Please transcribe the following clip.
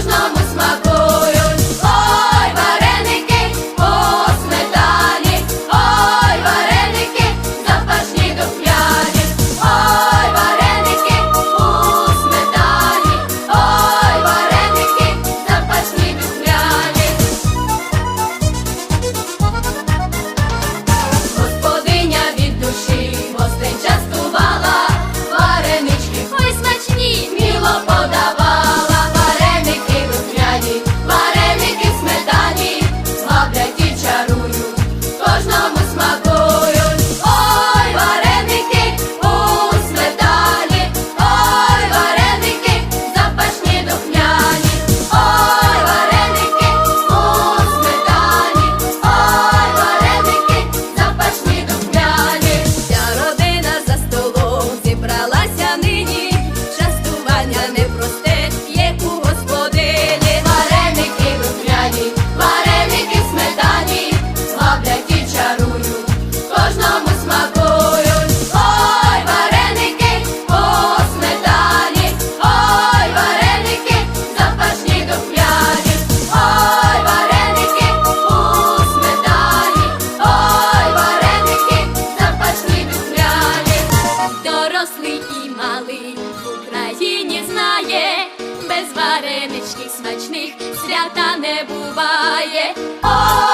nos vamos. які чарують, кожному смакують, ой, вареники по ой, вареники, запашні духмяні, ой, вареники у ой, вареники, запашні духмяні, дорослий і малий в Україні знає, без вареничків смачних свята не буває. Ой,